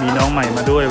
มีน้องใหม่มาด้วย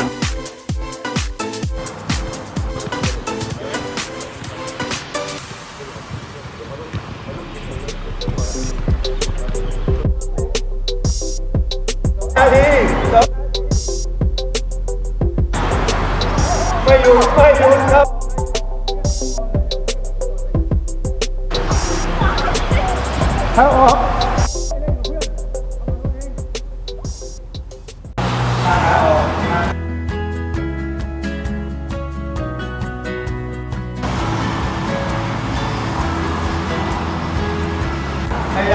พ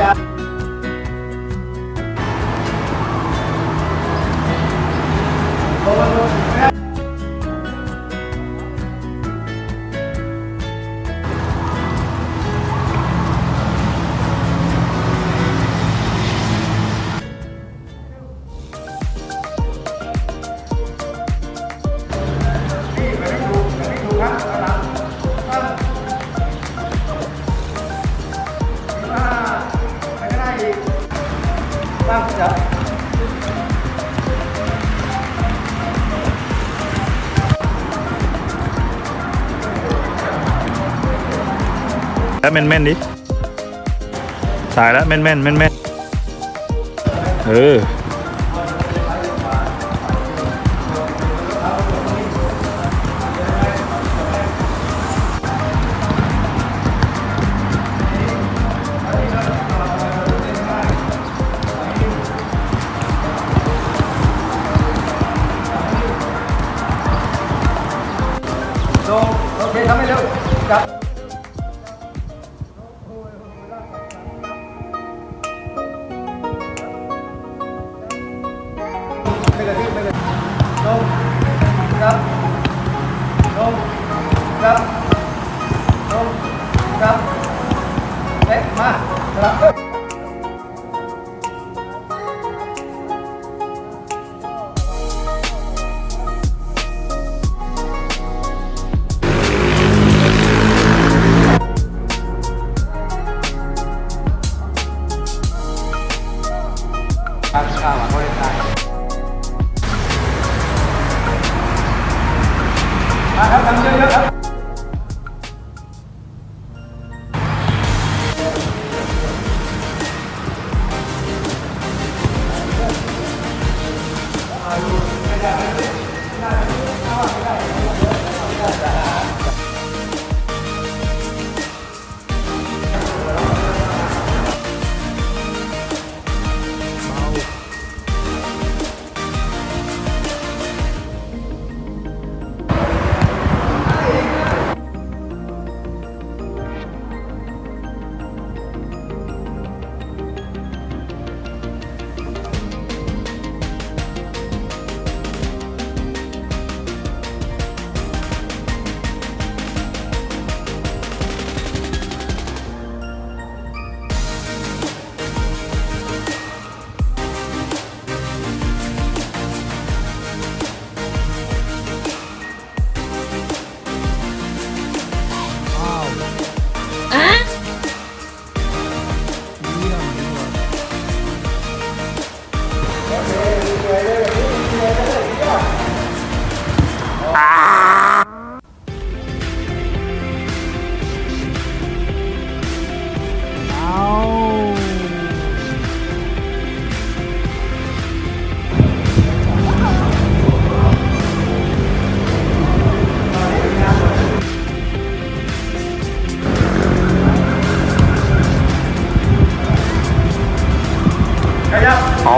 ย แล้วแม่นแม่นๆดิสายแล้วแม่นแม่นแม่นแม่นเออโอเคทำให้เร็วจับ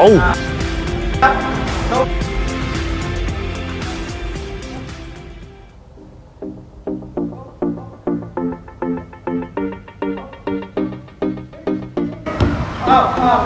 ยับเอาครับลงอ้าวอ้าว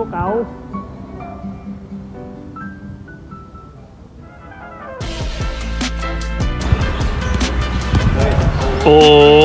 ตัเก่าโอ้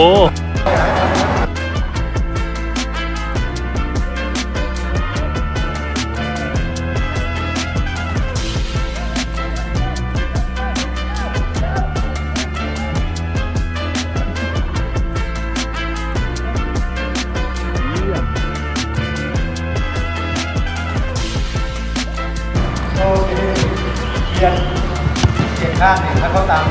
ยนเปลี่ยนข้างหนึ่งแล้วก็ตาม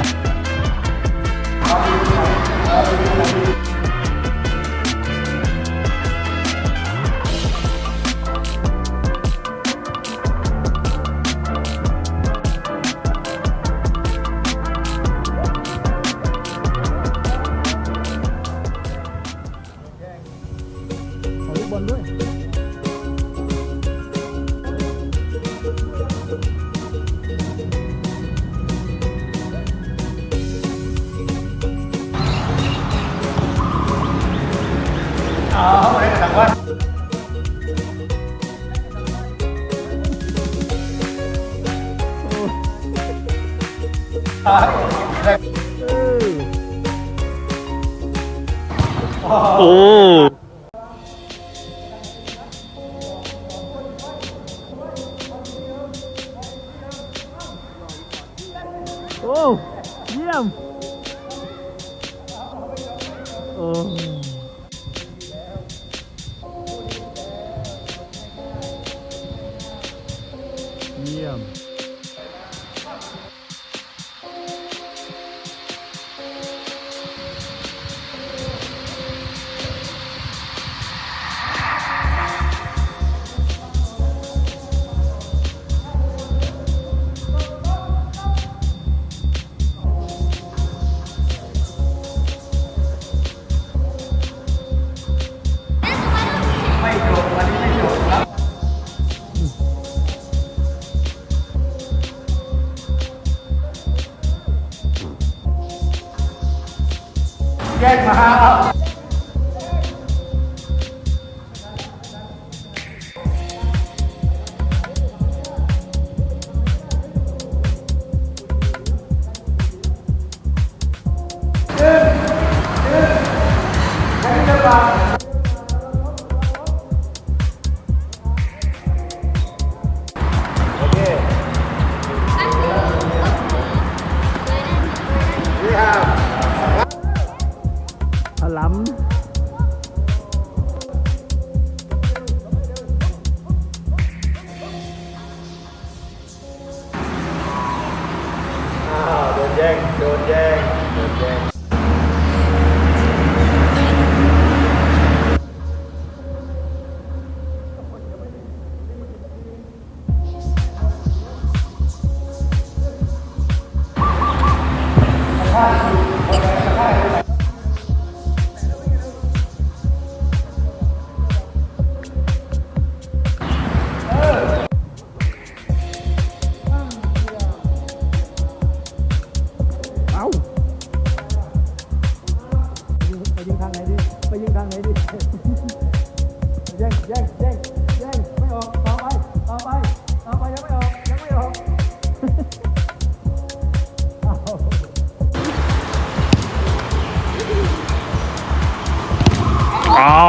오.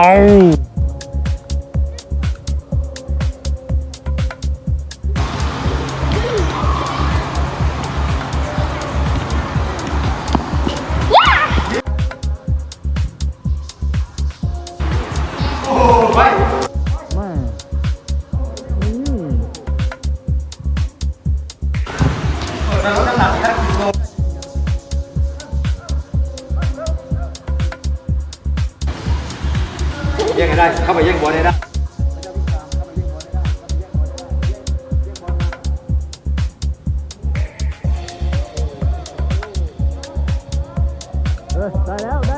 Ow. Push that out.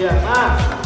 Dia Massa.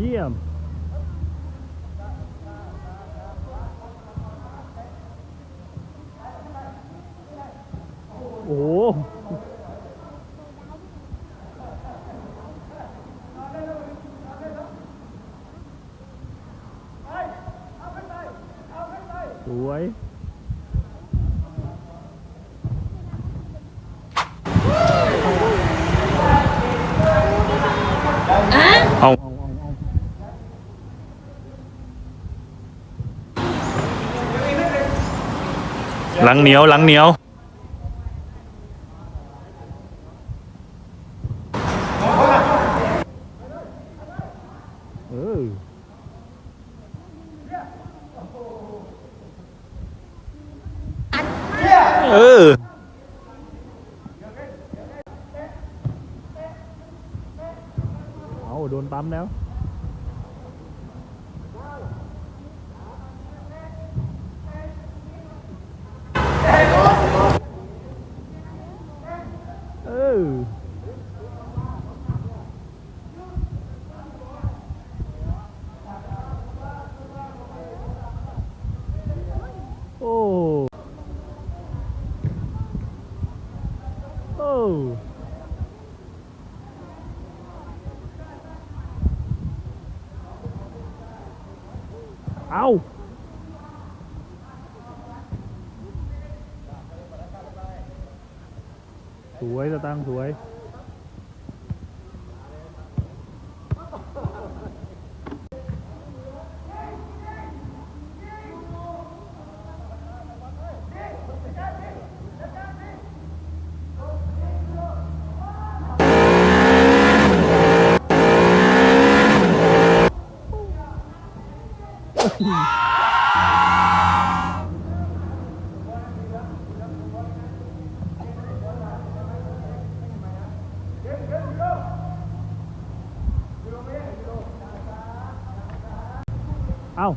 Yeah. ลังเหนียวหลังเหนียวเออเอาโดนปั๊มแล้ว สวยสตังค์สวย เอา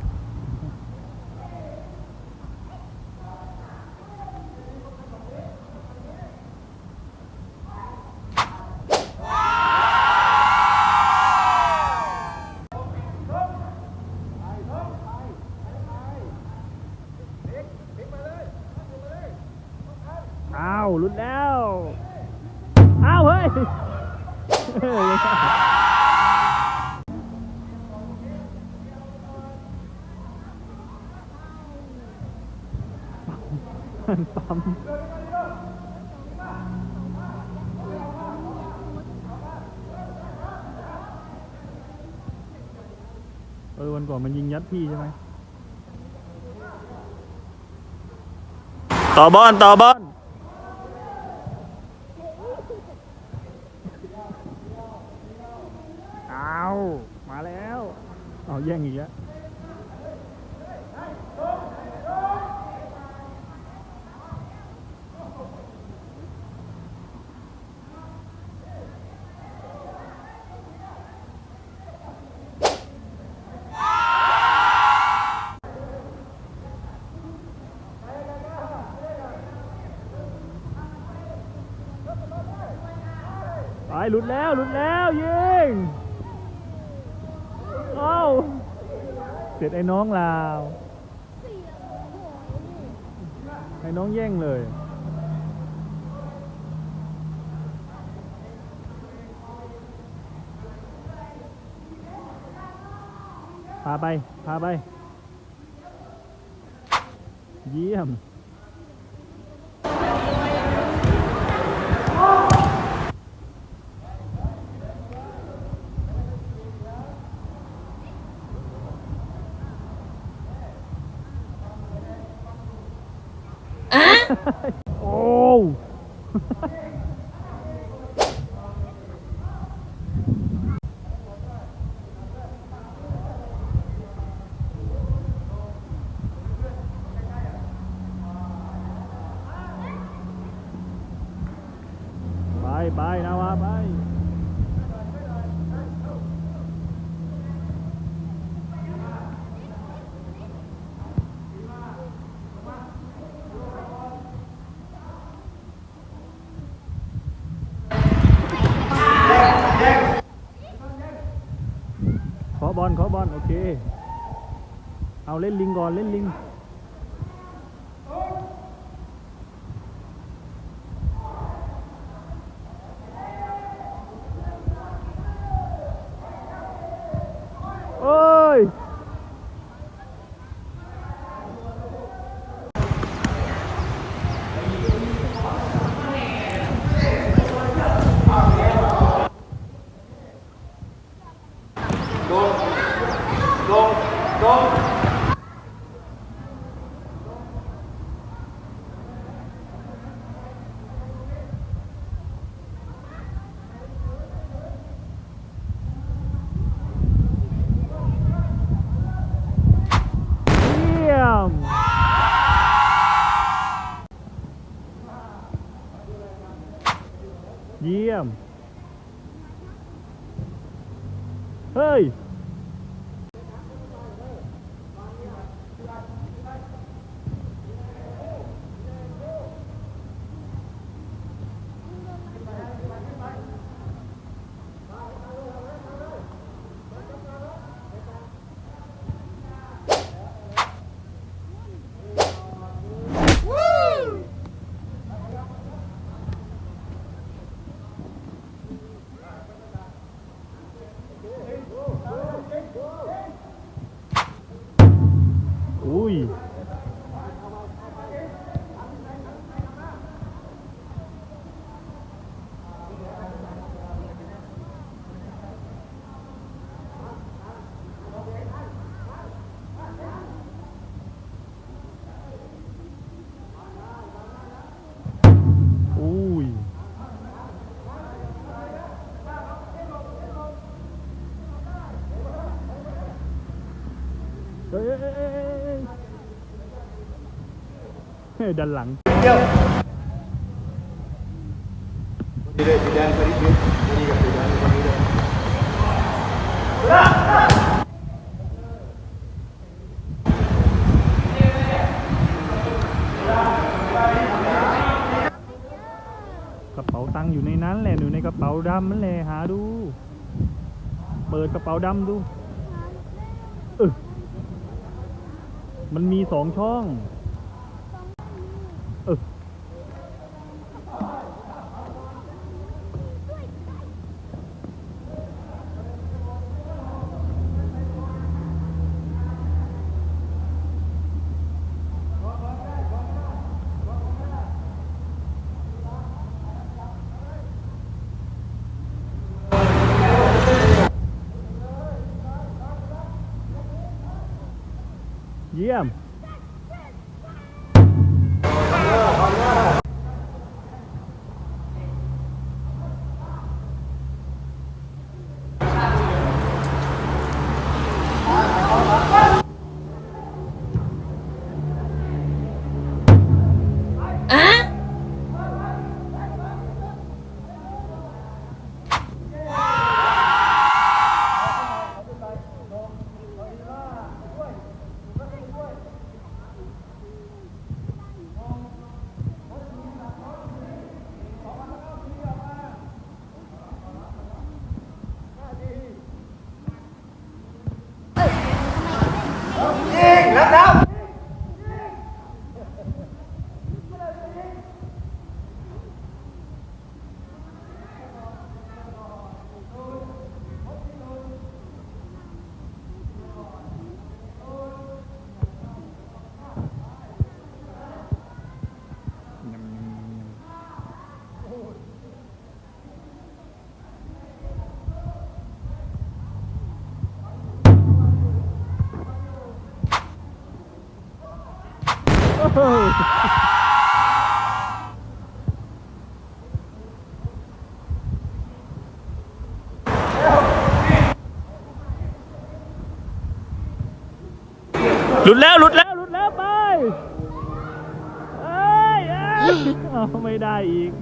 เอาหลุดแล้วเอาเฮ้ย ปั๊มเออวัน ก่อนมันยิงยัดพี่ใช่ไหมต่อบอลต่อบอลเอามาแล้วเอาแย่งอีกแล้ว หลุดแล้วหลุดแล้วยิงเอ้าเสร็จไอ้น้องลาวไอ้น้องแย่งเลยพาไปพาไป เยี่ยม โอ้ ไปไปนาวาไป ขอ บอลขอบอลโอเค เอาเล่นลิงก่อนเล่นลิง ดันหลังเดียวกระเป๋าตังค์อยู่ในนั้นแหละอยู่ในกระเป๋าดำนั่นแหละหาดู เปิดกระเป๋าดำดูเออมันมีสองช่อง หลุดแล้วหลุดแล้วหลุดแล้วไปเอ้ยเอ้ยเอาไม่ได้อีก